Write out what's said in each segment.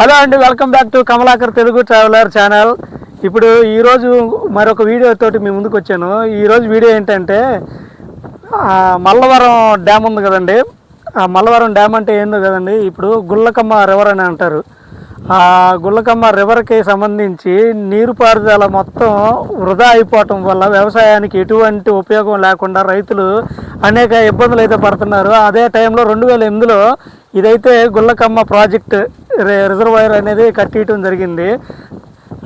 Hello అండి welcome back to Kamalakar Telugu traveller channel. ఇప్పుడు ఈరోజు మరొక వీడియోతోటి మీ ముందుకు వచ్చాను. ఈరోజు వీడియో ఏంటంటే మల్లవరం డ్యామ్ ఉంది కదండి. ఆ మల్లవరం డ్యామ్ అంటే ఏందో కదండి. ఇప్పుడు గుల్లకమ్మ రివర్ అని అంటారు. ఆ గుల్లకమ్మ రివర్కి సంబంధించి నీరు పారుదల మొత్తం వృధా అయిపోవటం వల్ల వ్యవసాయానికి ఎటువంటి ఉపయోగం లేకుండా రైతులు అనేక ఇబ్బందులు అయితే పడుతున్నారు. అదే టైంలో రెండు వేల ఎనిమిదిలో ఇదైతే గుల్లకమ్మ ప్రాజెక్ట్. రిజర్వాయర్ అనేది కట్టియటం జరిగింది.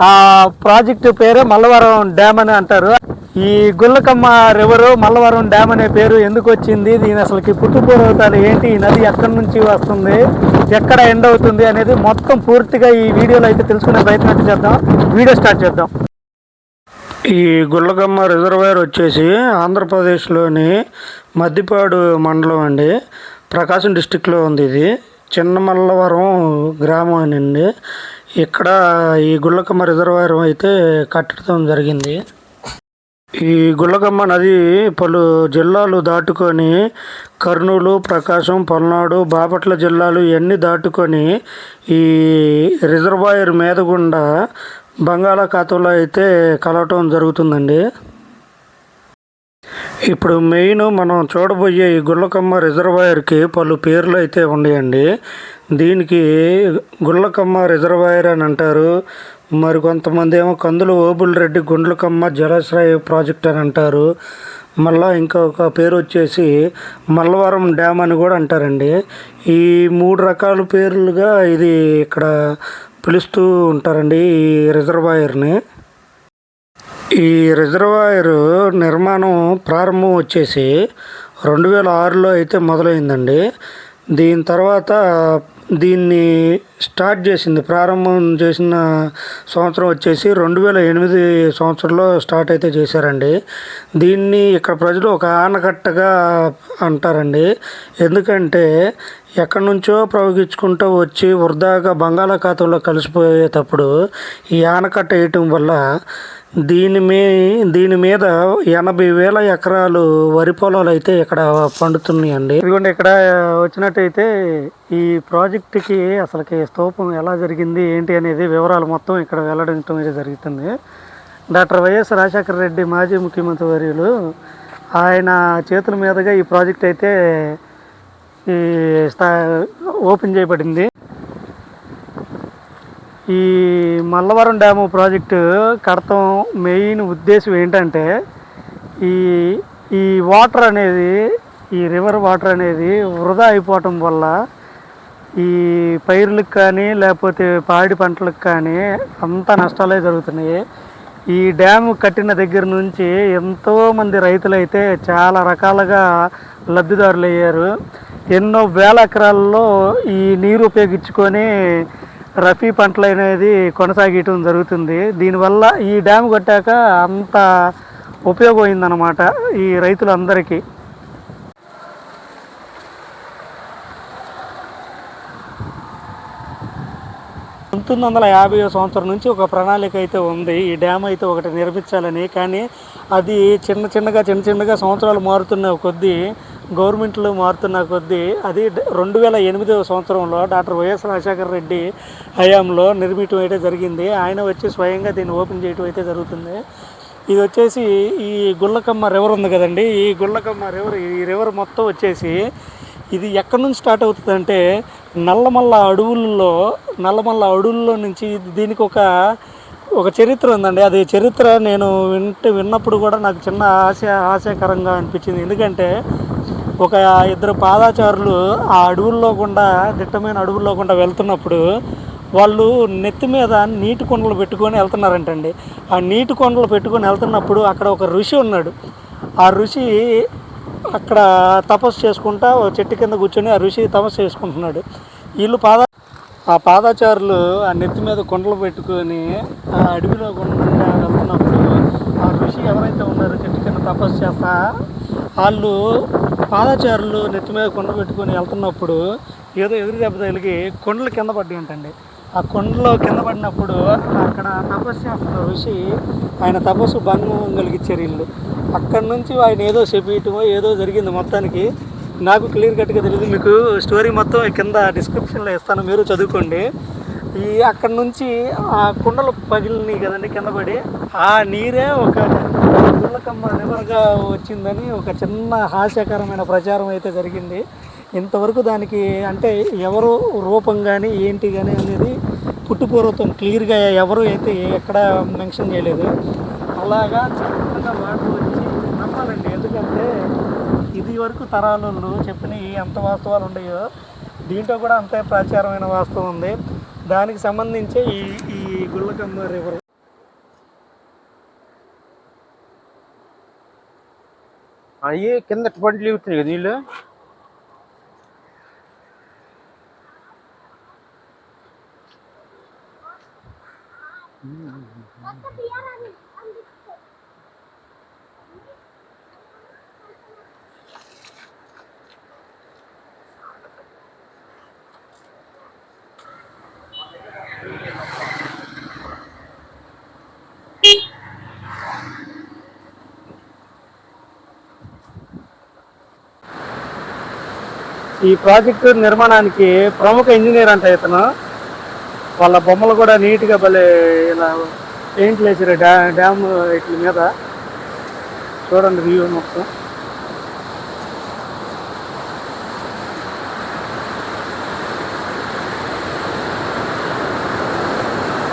ఆ ప్రాజెక్టు పేరే మల్లవరం డ్యామ్ అని అంటారు. ఈ గుల్లకమ్మ రివరు మల్లవరం డ్యామ్ అనే పేరు ఎందుకు వచ్చింది? దీని అసలుకి పుట్టుపూర్వతాలు ఏంటి? ఈ నది ఎక్కడి నుంచి వస్తుంది? ఎక్కడ ఎండ్ అవుతుంది అనేది మొత్తం పూర్తిగా ఈ వీడియోలో అయితే తెలుసుకునే ప్రయత్నం చేద్దాం. వీడియో స్టార్ట్ చేద్దాం. ఈ గుల్లకమ్మ రిజర్వాయర్ వచ్చేసి ఆంధ్రప్రదేశ్లోని మద్దిపాడు మండలం అండి. ప్రకాశం డిస్టిక్లో ఉంది ఇది. చిన్నమల్లవరం గ్రామం అండి ఇక్కడ ఈ గుళ్ళకమ్మ రిజర్వాయర్ అయితే కట్టడం జరిగింది. ఈ గుళ్ళకమ్మ నది పలు జిల్లాలు దాటుకొని కర్నూలు ప్రకాశం పల్నాడు బాపట్ల జిల్లాలు ఇవన్నీ దాటుకొని ఈ రిజర్వాయర్ మీద గుండా బంగాళాఖాతంలో అయితే కలవటం జరుగుతుందండి. ఇప్పుడు మెయిన్ మనం చూడబోయే ఈ గుల్లకమ్మ రిజర్వాయర్కి పలు పేర్లు అయితే ఉన్నాయండి. దీనికి గుల్లకమ్మ రిజర్వాయర్ అని అంటారు. మరి కొంతమంది ఏమో కందులు ఓబుల్ రెడ్డి గుండ్లకమ్మ జలాశ్రయ ప్రాజెక్ట్ అని అంటారు. మళ్ళా ఇంకొక పేరు వచ్చేసి మల్లవరం డ్యామ్ అని కూడా అంటారండి. ఈ మూడు రకాల పేర్లుగా ఇది ఇక్కడ పిలుస్తూ ఉంటారండి ఈ రిజర్వాయర్ని ఈ రిజర్వాయర్ నిర్మాణం ప్రారంభం వచ్చేసి రెండు వేల ఆరులో అయితే మొదలైందండి. దీని తర్వాత దీన్ని స్టార్ట్ చేసింది ప్రారంభం చేసిన సంవత్సరం వచ్చేసి రెండు వేల ఎనిమిది సంవత్సరంలో స్టార్ట్ అయితే చేశారండి. దీన్ని ఇక్కడ ప్రజలు ఒక ఆనకట్టగా అంటారండి. ఎందుకంటే ఎక్కడి నుంచో ప్రవహించుకుంటూ వచ్చి వృధాగా బంగాళాఖాతంలో కలిసిపోయేటప్పుడు ఈ ఆనకట్ట వేయటం వల్ల దీని మీ దీని మీద ఎనభై వేల ఎకరాలు వరి పొలాలు అయితే ఇక్కడ పండుతున్నాయండి. ఇదిగోండి ఇక్కడ వచ్చినట్టయితే ఈ ప్రాజెక్టుకి అసలుకి స్తూపం ఎలా జరిగింది ఏంటి అనేది వివరాలు మొత్తం ఇక్కడ వెల్లడించడం అయితే జరుగుతుంది. డాక్టర్ వైఎస్ రాజశేఖర రెడ్డి మాజీ ముఖ్యమంత్రి వర్యులు ఆయన చేతుల మీదుగా ఈ ప్రాజెక్ట్ అయితే ఈ స్థా ఓపెన్ చేయబడింది. ఈ మల్లవరం డ్యాము ప్రాజెక్టు కడతం మెయిన్ ఉద్దేశం ఏంటంటే ఈ ఈ వాటర్ అనేది ఈ రివర్ వాటర్ అనేది వృధా అయిపోవటం వల్ల ఈ పైర్లకు కానీ లేకపోతే పాడి పంటలకు కానీ అంత నష్టాలే జరుగుతున్నాయి. ఈ డ్యామ్ కట్టిన దగ్గర నుంచి ఎంతోమంది రైతులైతే చాలా రకాలుగా లబ్ధిదారులు అయ్యారు. ఎన్నో వేల ఎకరాల్లో ఈ నీరు ఉపయోగించుకొని రఫీ పంటలు అనేది కొనసాగించడం జరుగుతుంది. దీనివల్ల ఈ డ్యామ్ కట్టాక అంత ఉపయోగం అయిందన్నమాట ఈ రైతులందరికీ. పంతొమ్మిది వందల యాభై సంవత్సరం నుంచి ఒక ప్రణాళిక అయితే ఉంది. ఈ డ్యామ్ అయితే ఒకటి నిర్మించాలని. కానీ అది చిన్న చిన్నగా చిన్న చిన్నగా సంవత్సరాలు మారుతున్న కొద్దీ గవర్నమెంట్లు మారుతున్న కొద్దీ అది రెండు వేల ఎనిమిదవ సంవత్సరంలో డాక్టర్ వైఎస్ రాజశేఖర రెడ్డి హయాంలో నిర్మించడం అయితే జరిగింది. ఆయన వచ్చి స్వయంగా దీన్ని ఓపెన్ చేయడం అయితే జరుగుతుంది. ఇది వచ్చేసి ఈ గుల్లకమ్మ రివర్ ఉంది కదండి. ఈ గుల్లకమ్మ రివర్ ఈ రివర్ మొత్తం వచ్చేసి ఇది ఎక్కడి నుంచి స్టార్ట్ అవుతుందంటే నల్లమల్ల అడవుల్లో నల్లమల్ల అడవుల్లో నుంచి దీనికి ఒక ఒక చరిత్ర ఉందండి. అది చరిత్ర నేను వింటే విన్నప్పుడు కూడా నాకు చిన్న ఆశ ఆశయకరంగా అనిపించింది. ఎందుకంటే ఒక ఇద్దరు పాదాచారులు ఆ అడవుల్లో గుండా దిట్టమైన అడవుల్లో గుండా వెళ్తున్నప్పుడు వాళ్ళు నెత్తి మీద నీటి కొండలు పెట్టుకొని వెళ్తున్నారంటండి. ఆ నీటి కొండలు పెట్టుకొని వెళ్తున్నప్పుడు అక్కడ ఒక ఋషి ఉన్నాడు. ఆ ఋషి అక్కడ తపస్సు చేసుకుంటా ఓ చెట్టు కింద కూర్చొని ఆ ఋషి తపస్సు చేసుకుంటున్నాడు. వీళ్ళు పాద ఆ పాదాచారులు ఆ నెత్తి మీద కొండలు పెట్టుకొని ఆ అడవిలో గుండా వెళ్తున్నప్పుడు ఆ ఋషి ఎవరైతే ఉన్నారో చెట్టు కింద తపస్సు చేస్తా వాళ్ళు పాదాచారులు నెత్తి మీద కొండ పెట్టుకొని వెళ్తున్నప్పుడు ఏదో ఎదురు దెబ్బ తగిలికి కొండలు కింద పడ్డాయి అంటండి. ఆ కొండలో కింద పడినప్పుడు అక్కడ తపస్సు చేస్తున్న ఋషి ఆయన తపస్సు భంగం కలిగించారు వీళ్ళు. అక్కడి నుంచి ఆయన ఏదో చెప్పియటమో ఏదో జరిగింది మొత్తానికి. నాకు క్లియర్ కట్గా తెలియదు మీకు స్టోరీ మొత్తం కింద డిస్క్రిప్షన్లో ఇస్తాను. మీరు చదువుకోండి. ఈ అక్కడి నుంచి ఆ కుండలు పగిలినాయి కదండి కింద పడి. ఆ నీరే ఒక గుళ్ళకమ్మ నివరగా వచ్చిందని ఒక చిన్న హాస్యకరమైన ప్రచారం అయితే జరిగింది. ఇంతవరకు దానికి అంటే ఎవరు రూపం కానీ ఏంటి కానీ అనేది పుట్టుపూర్వతం క్లియర్గా ఎవరు అయితే ఎక్కడ మెన్షన్ చేయలేదు. అలాగా చిన్నగా వాటర్ ఇది వరకు తరాలు చెప్పిన ఎంత వాస్తవాలు ఉండయో దీంట్లో కూడా అంతే ప్రాచారమైన వాస్తవం ఉంది. దానికి సంబంధించి ఈ ఈ గుళ్ళకమ్మ రివర్ అయ్యి కింద పంటలు ఇస్తున్నాయి కదా నీళ్ళు? ఈ ప్రాజెక్టు నిర్మాణానికి ప్రముఖ ఇంజనీర్ అంట ఇతను. వాళ్ళ బొమ్మలు కూడా నీట్గా భలే ఇలా పెయింట్లు వేసారు డ్యా డ్యామ్ వీటి మీద. చూడండి వ్యూ మొత్తం.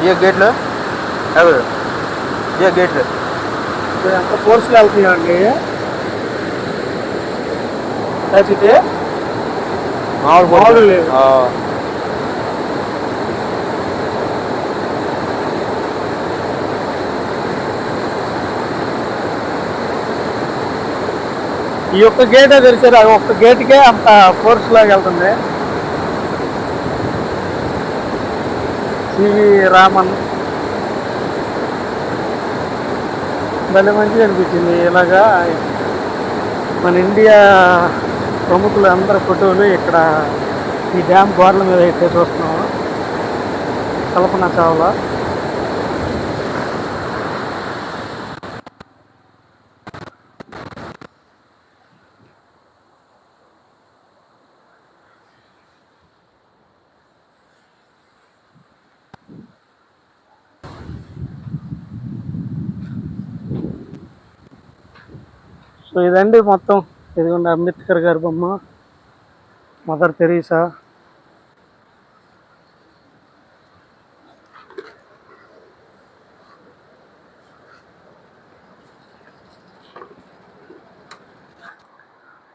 ఏ గేట్లు? అవి ఏ గేట్లు? ఎంత ఫోర్స్లో వెళ్తున్నాయండి. అయితే ఈ ఒక్క గేటే తెరిచారు ఆ ఒక్క గేట్కే అంత ఫోర్స్ లాగా వెళ్తుంది. సివి రామన్. భలే మంచిగా అనిపించింది ఇలాగా. మన ఇండియా ప్రముఖులు అందరి ఫోటోలు ఇక్కడ ఈ డ్యామ్ గోడల మీద అయితే చూస్తున్నాము కల్పన చావ్లా. సో ఇదండి మొత్తం. ఇదిగోండి అంబేద్కర్ గారి బొమ్మ. Mother Teresa.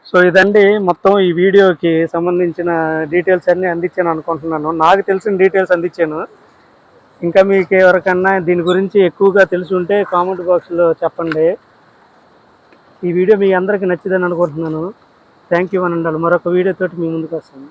సో ఇదండి మొత్తం ఈ వీడియోకి సంబంధించిన డీటెయిల్స్ అన్నీ అందించాను అనుకుంటున్నాను. నాకు తెలిసిన డీటెయిల్స్ అందించాను. ఇంకా మీకు ఎవరికన్నా దీని గురించి ఎక్కువగా తెలిసి ఉంటే కామెంట్ బాక్స్లో చెప్పండి. ఈ వీడియో మీ అందరికీ నచ్చిందని అనుకుంటున్నాను. థ్యాంక్ యూ అని ఉండాలి మరొక వీడియోతో మీ ముందుకు వస్తాను.